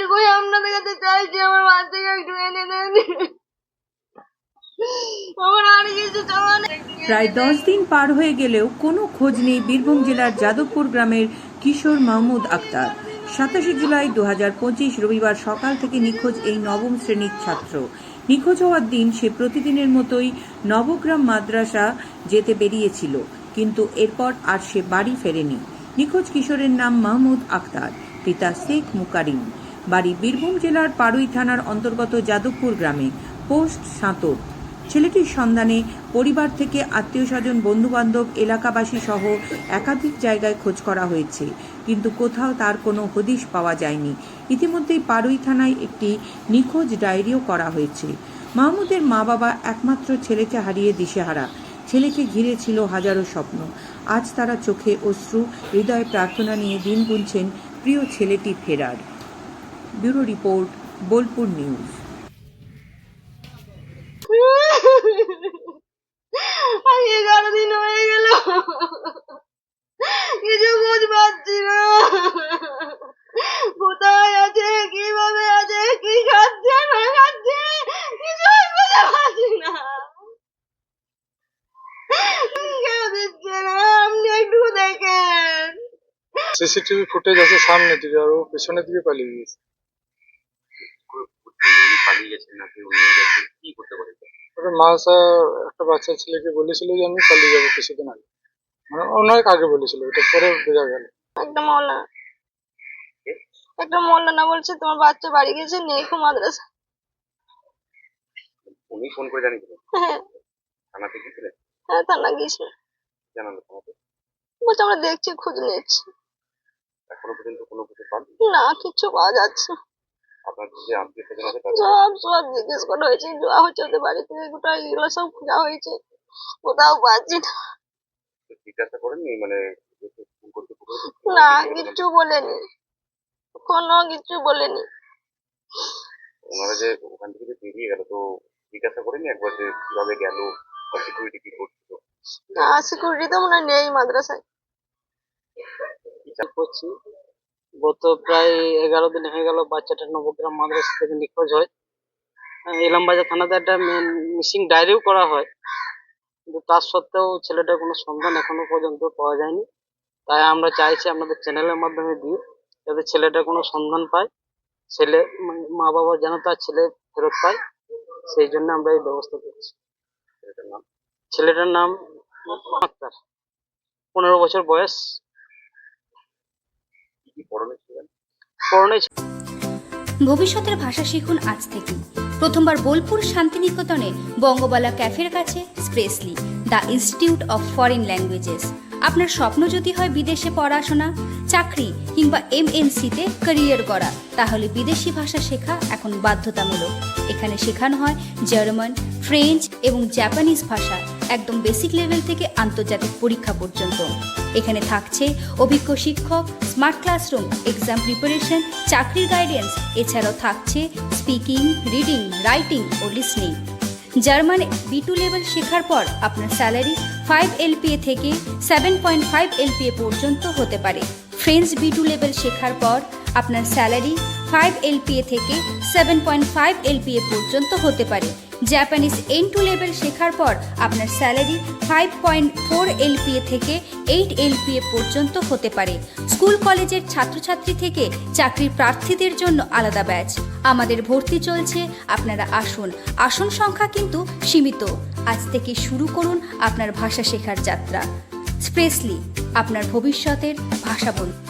এইটুকুই আপনাদের কাছে চাইছি আমার বাচ্চাকে একটু এনে দেন। প্রায় দশ দিন পার হয়ে গেলেও কোনো খোঁজ নেই বীরভূম জেলার যাদবপুর গ্রামের কিশোর মাহমুদ আক্তার। সাতাশে জুলাই দু রবিবার সকাল থেকে নিখোঁজ এই নবম শ্রেণির ছাত্র। নিখোঁজ হওয়ার দিন সে প্রতিদিনের মতোই নবগ্রাম মাদ্রাসা যেতে বেরিয়েছিল, কিন্তু এরপর আর সে বাড়ি ফেরেনি। নিখোঁজ কিশোরের নাম মাহমুদ আক্তার, পিতা শেখ মুকারিম। বাড়ি বীরভূম জেলার পাড়ুই থানার অন্তর্গত যাদবপুর গ্রামে। পোস্ট সাঁতর। ছেলেটির সন্ধানে পরিবার থেকে আত্মীয় স্বজন, বন্ধুবান্ধব, এলাকাবাসী সহ একাধিক জায়গায় খোঁজ করা হয়েছে। কিন্তু কোথাও তার কোনো হদিশ পাওয়া যায়নি। ইতিমধ্যেই পাড়ুই থানায় একটি নিখোঁজ ডায়েরিও করা হয়েছে। মাহমুদের মা বাবা একমাত্র ছেলেকে হারিয়ে দিশেহারা। ছেলেকে ঘিরে ছিল হাজারো স্বপ্ন। আজ তারা চোখে অশ্রু, হৃদয়ে প্রার্থনা নিয়ে দিন গুনছেন প্রিয় ছেলেটি ফেরার। Bureau report Bolpur news. এগারো দিন হয়ে গেল। কিছু খোঁজ পাচ্ছি না। কোথায় আছে কীভাবে আছে কি খাচ্ছে না খাচ্ছে কিছুই খুঁজে পাচ্ছি না। সিসিটিভি ফুটেজ আছে সামনে দিকে আর ও পেছনের দিকে পালিয়ে গেছে পালিয়ে গেছেন নাকি উনি নিয়ে গেছেন কি করতে পারে ওটা মাসা একটা বাচ্চা ছেলেকে বলেছিল যে আমি পালিয়ে যাব কিছুদিন আগে। মানে অনেক আগে বলেছিল এটা পরে বোঝা গেল। একটা মৌলানা একটা মৌলানা বলছে তোমার বাচ্চা বাড়ি গেছে নেই খুব মাদ্রাসা। উনি ফোন করে জানিয়েছিলেন? হ্যাঁ। থানাতে গিয়েছিলেন? হ্যাঁ তা না গেছে জানালো তোমাকে বলছে আমরা দেখছি খোঁজ নিচ্ছি। এখনও পর্যন্ত কোনো কিছু পান না কিচ্ছু পাওয়া যাচ্ছে না। আপনার যে আত্মীয় স্বজন আছে সব সব জিজ্ঞেস করা হয়েছে দেওয়া হচ্ছে ওদের বাড়িতে গোটা এগুলো সব খোঁজা হয়েছে। কোথাও পাচ্ছি না। জিজ্ঞাসা করেননি? মানে না কিচ্ছু বলেনি। কোনো কিছু বলেনি। ওনারা যে ওখান থেকে যে বেরিয়ে গেল তো জিজ্ঞাসা করেনি একবার যে কীভাবে গেল সিকিউরিটি কি করছিল? না সিকিউরিটি তো মনে হয় নেই মাদ্রাসায়। করছি? গত প্রায় এগারো দিন হয়ে গেল বাচ্চাটা নবগ্রাম মাদ্রাসা থেকে নিখোঁজ হয়। আহ, ইলামবাজার থানাতে একটা মিসিং ডায়েরিও করা হয়। কিন্তু তার সত্ত্বেও ছেলেটার কোনো সন্ধান এখনও পর্যন্ত পাওয়া যায়নি। তাই আমরা চাইছি আপনাদের চ্যানেলের মাধ্যমে দিয়ে যাতে ছেলেটার কোনো সন্ধান পায়। ছেলে মানে মা বাবা যেন তার ছেলে ফেরত পায় সেই জন্য আমরা এই ব্যবস্থা করছি। ছেলেটার নাম ছেলেটার নাম পনেরো বছর বয়স কি কি পরনে ছিলেন ভবিষ্যতের ভাষা শিখুন আজ থেকে। প্রথমবার বোলপুর শান্তিনিকেতনে বঙ্গবালা ক্যাফের কাছে স্প্রেসলি the institute of foreign languages. আপনার স্বপ্ন যদি হয় বিদেশে পড়াশোনা, চাকরি কিংবা এমএনসিতে ক্যারিয়ার করা তাহলে বিদেশি ভাষা শেখা এখন বাধ্যতামূলক। এখানে শেখানো হয় জার্মান, ফ্রেঞ্চ এবং জাপানিজ ভাষা একদম বেসিক লেভেল থেকে আন্তর্জাতিক পরীক্ষা পর্যন্ত। এখানে থাকছে অভিজ্ঞ শিক্ষক, স্মার্ট ক্লাসরুম এক্সাম প্রিপারেশন চাকরির গাইডেন্স এছাড়াও থাকছে স্পিকিং রিডিং রাইটিং ও listening German B two level শেখার পর আপনার স্যালারি ফাইভ এলপিএ থেকে সেভেন পয়েন্ট ফাইভ এলপিএ পর্যন্ত হতে পারে। ফ্রেঞ্চ বি টু লেভেল শেখার পর আপনার স্যালারি ফাইভ এলপিএ থেকে সেভেন পয়েন্ট ফাইভ এলপিএ পর্যন্ত হতে পারে। জাপানিজ এন টু লেভেল শেখার পর আপনার salary five point four LPA থেকে এইট এলপিএ পর্যন্ত হতে পারে। স্কুল, কলেজের ছাত্রছাত্রী থেকে চাকরির প্রার্থীদের জন্য আলাদা ব্যাচ। আমাদের ভর্তি চলছে, আপনারা আসুন। আসন সংখ্যা কিন্তু সীমিত। আজ থেকে শুরু করুন আপনার ভাষা শেখার যাত্রা। স্পেসলি, আপনার ভবিষ্যতের ভাষা বলুন